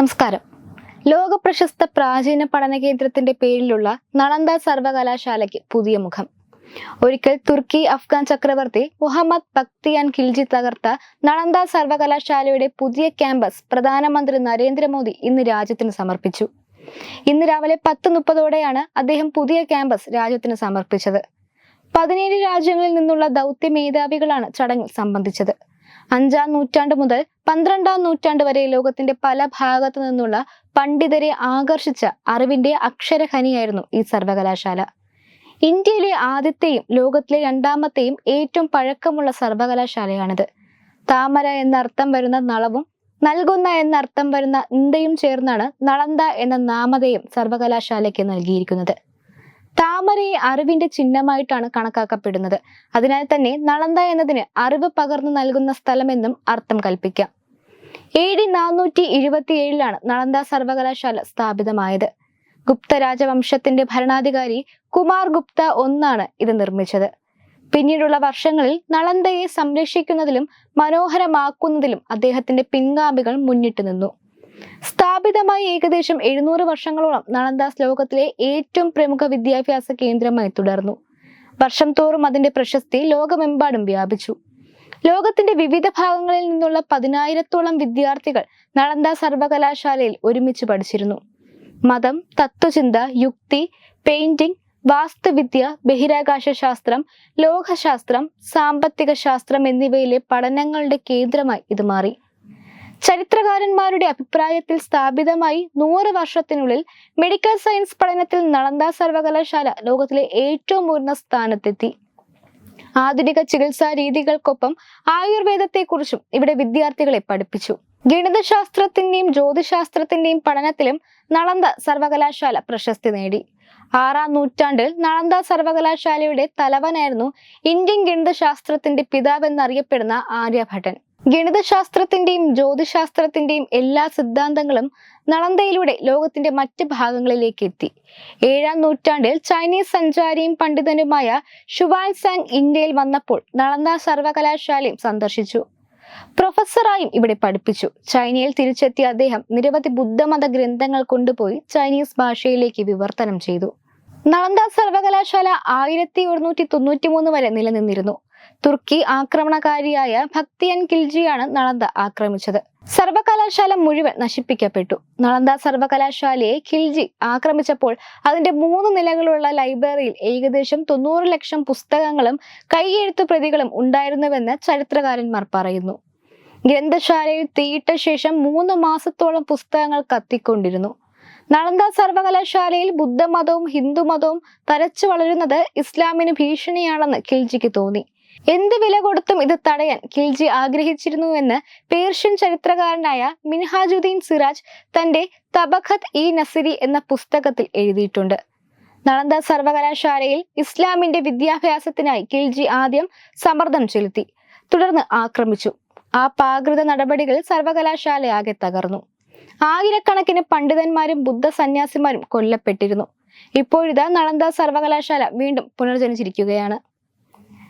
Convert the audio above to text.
നമസ്കാരം. ലോക പ്രശസ്ത പ്രാചീന പഠന കേന്ദ്രത്തിന്റെ പേരിലുള്ള നളന്ദ സർവകലാശാലയ്ക്ക് പുതിയ മുഖം. ഒരിക്കൽ തുർക്കി അഫ്ഗാൻ ചക്രവർത്തി മുഹമ്മദ് ബക്തിയാൻ ഖിൽജി തകർത്ത നളന്ദ സർവകലാശാലയുടെ പുതിയ ക്യാമ്പസ് പ്രധാനമന്ത്രി നരേന്ദ്രമോദി ഇന്ന് രാജ്യത്തിന് സമർപ്പിച്ചു. ഇന്ന് രാവിലെ പത്ത് മുപ്പതോടെയാണ് അദ്ദേഹം പുതിയ ക്യാമ്പസ് രാജ്യത്തിന് സമർപ്പിച്ചത്. പതിനേഴ് രാജ്യങ്ങളിൽ നിന്നുള്ള ദൗത്യ മേധാവികളാണ് ചടങ്ങിൽ സംബന്ധിച്ചത്. അഞ്ചാം നൂറ്റാണ്ട് മുതൽ പന്ത്രണ്ടാം നൂറ്റാണ്ട് വരെ ലോകത്തിന്റെ പല ഭാഗത്തു നിന്നുള്ള പണ്ഡിതരെ ആകർഷിച്ച അറിവിന്റെ അക്ഷരഖനിയായിരുന്നു ഈ സർവകലാശാല. ഇന്ത്യയിലെ ആദ്യത്തെയും ലോകത്തിലെ രണ്ടാമത്തെയും ഏറ്റവും പഴക്കമുള്ള സർവകലാശാലയാണിത്. താമര എന്നർത്ഥം വരുന്ന നളവും നൽകുന്ന എന്നർത്ഥം വരുന്ന ഇന്ത്യയും ചേർന്നാണ് നളന്ത എന്ന നാമധേയം സർവകലാശാലയ്ക്ക് നൽകിയിരിക്കുന്നത്. താമരയെ അറിവിന്റെ ചിഹ്നമായിട്ടാണ് കണക്കാക്കപ്പെടുന്നത്. അതിനാൽ തന്നെ നളന്ത എന്നതിന് അറിവ് പകർന്നു നൽകുന്ന സ്ഥലമെന്നും അർത്ഥം കൽപ്പിക്കാം. എ ഡി നാനൂറ്റി ഇരുപത്തി ഏഴിലാണ് നളന്ദ സർവകലാശാല സ്ഥാപിതമായത്. ഗുപ്ത രാജവംശത്തിന്റെ ഭരണാധികാരി കുമാർ ഗുപ്ത ഒന്നാണ് ഇത് നിർമ്മിച്ചത്. പിന്നീടുള്ള വർഷങ്ങളിൽ നളന്ദയെ സംരക്ഷിക്കുന്നതിലും മനോഹരമാക്കുന്നതിലും അദ്ദേഹത്തിന്റെ പിൻഗാമികൾ മുന്നിട്ട് നിന്നു. സ്ഥാപിതമായി ഏകദേശം എഴുന്നൂറ് വർഷങ്ങളോളം നളന്ദ ലോകത്തിലെ ഏറ്റവും പ്രമുഖ വിദ്യാഭ്യാസ കേന്ദ്രമായി തുടർന്നു. വർഷം തോറും അതിന്റെ പ്രശസ്തി ലോകമെമ്പാടും വ്യാപിച്ചു. ലോകത്തിന്റെ വിവിധ ഭാഗങ്ങളിൽ നിന്നുള്ള പതിനായിരത്തോളം വിദ്യാർത്ഥികൾ നളന്ദ സർവകലാശാലയിൽ ഒരുമിച്ച് പഠിച്ചിരുന്നു. മതം തത്വചിന്ത യുക്തി പെയിന്റിംഗ് വാസ്തുവിദ്യ ബഹിരാകാശ ശാസ്ത്രം ലോകശാസ്ത്രം സാമ്പത്തിക ശാസ്ത്രം എന്നിവയിലെ പഠനങ്ങളുടെ കേന്ദ്രമായി ഇത് മാറി. ചരിത്രകാരന്മാരുടെ അഭിപ്രായത്തിൽ സ്ഥാപിതമായി നൂറ് വർഷത്തിനുള്ളിൽ മെഡിക്കൽ സയൻസ് പഠനത്തിൽ നളന്ദ സർവകലാശാല ലോകത്തിലെ ഏറ്റവും ഉയർന്ന സ്ഥാനത്തെത്തി. ആധുനിക ചികിത്സാ രീതികൾക്കൊപ്പം ആയുർവേദത്തെക്കുറിച്ചും ഇവിടെ വിദ്യാർത്ഥികളെ പഠിപ്പിച്ചു. ഗണിതശാസ്ത്രത്തിന്റെയും ജ്യോതിശാസ്ത്രത്തിന്റെയും പഠനത്തിലും നളന്ദ സർവകലാശാല പ്രശസ്തി നേടി. ആറാം നൂറ്റാണ്ടിൽ നളന്ദ സർവകലാശാലയുടെ തലവനായിരുന്നു ഇന്ത്യൻ ഗണിതശാസ്ത്രത്തിന്റെ പിതാവെന്നറിയപ്പെടുന്ന ആര്യഭട്ടൻ ഗണിതശാസ്ത്രത്തിന്റെയും ജ്യോതിശാസ്ത്രത്തിന്റെയും എല്ലാ സിദ്ധാന്തങ്ങളും നളന്ദയിലൂടെ ലോകത്തിന്റെ മറ്റ് ഭാഗങ്ങളിലേക്ക് എത്തി. ഏഴാം നൂറ്റാണ്ടിൽ ചൈനീസ് സഞ്ചാരിയും പണ്ഡിതനുമായ ഷുവാൻ സാങ് ഇന്ത്യയിൽ വന്നപ്പോൾ നളന്ദ സർവകലാശാലയും സന്ദർശിച്ചു. പ്രൊഫസറായും ഇവിടെ പഠിപ്പിച്ചു. ചൈനയിൽ തിരിച്ചെത്തിയ അദ്ദേഹം നിരവധി ബുദ്ധമത ഗ്രന്ഥങ്ങൾ കൊണ്ടുപോയി ചൈനീസ് ഭാഷയിലേക്ക് വിവർത്തനം ചെയ്തു. നളന്ദ സർവകലാശാല ആയിരത്തി ഒരുന്നൂറ്റി തൊണ്ണൂറ്റി മൂന്ന് വരെ നിലനിന്നിരുന്നു. തുർക്കി ആക്രമണകാരിയായ ഭക്തിയൻ കിൽജിയാണ് നളന്ദ ആക്രമിച്ചത്. സർവകലാശാല മുഴുവൻ നശിപ്പിക്കപ്പെട്ടു. നളന്ദ സർവകലാശാലയെ ഖിൽജി ആക്രമിച്ചപ്പോൾ അതിന്റെ മൂന്ന് നിലകളുള്ള ലൈബ്രറിയിൽ ഏകദേശം തൊണ്ണൂറ് ലക്ഷം പുസ്തകങ്ങളും കൈയെഴുത്തു പ്രതികളും ഉണ്ടായിരുന്നുവെന്ന് ചരിത്രകാരന്മാർ പറയുന്നു. ഗ്രന്ഥശാലയിൽ തീയിട്ട ശേഷം മൂന്ന് മാസത്തോളം പുസ്തകങ്ങൾ കത്തിക്കൊണ്ടിരുന്നു. നളന്ദ സർവകലാശാലയിൽ ബുദ്ധമതവും ഹിന്ദുമതവും തരച്ചു വളരുന്നത് ഇസ്ലാമിന് ഭീഷണിയാണെന്ന് ഖിൽജിക്ക് തോന്നി. എന്ത് വില കൊടുത്തും ഇത് തടയാൻ ഖിൽജി ആഗ്രഹിച്ചിരുന്നുവെന്ന് പേർഷ്യൻ ചരിത്രകാരനായ മിൻഹാജുദ്ദീൻ സിറാജ് തന്റെ തബഖത്ത് ഇ നസിരി എന്ന പുസ്തകത്തിൽ എഴുതിയിട്ടുണ്ട്. നളന്ദ സർവകലാശാലയിൽ ഇസ്ലാമിന്റെ വിദ്യാഭ്യാസത്തിനായി ഖിൽജി ആദ്യം സമ്മർദ്ദം ചെലുത്തി തുടർന്ന് ആക്രമിച്ചു. ആ പാകൃത നടപടികൾ സർവകലാശാലയാകെ തകർന്നു. ആയിരക്കണക്കിന് പണ്ഡിതന്മാരും ബുദ്ധ സന്യാസിമാരും കൊല്ലപ്പെട്ടിരുന്നു. ഇപ്പോഴിതാ നളന്ദ സർവകലാശാല വീണ്ടും പുനർജനിച്ചിരിക്കുകയാണ്.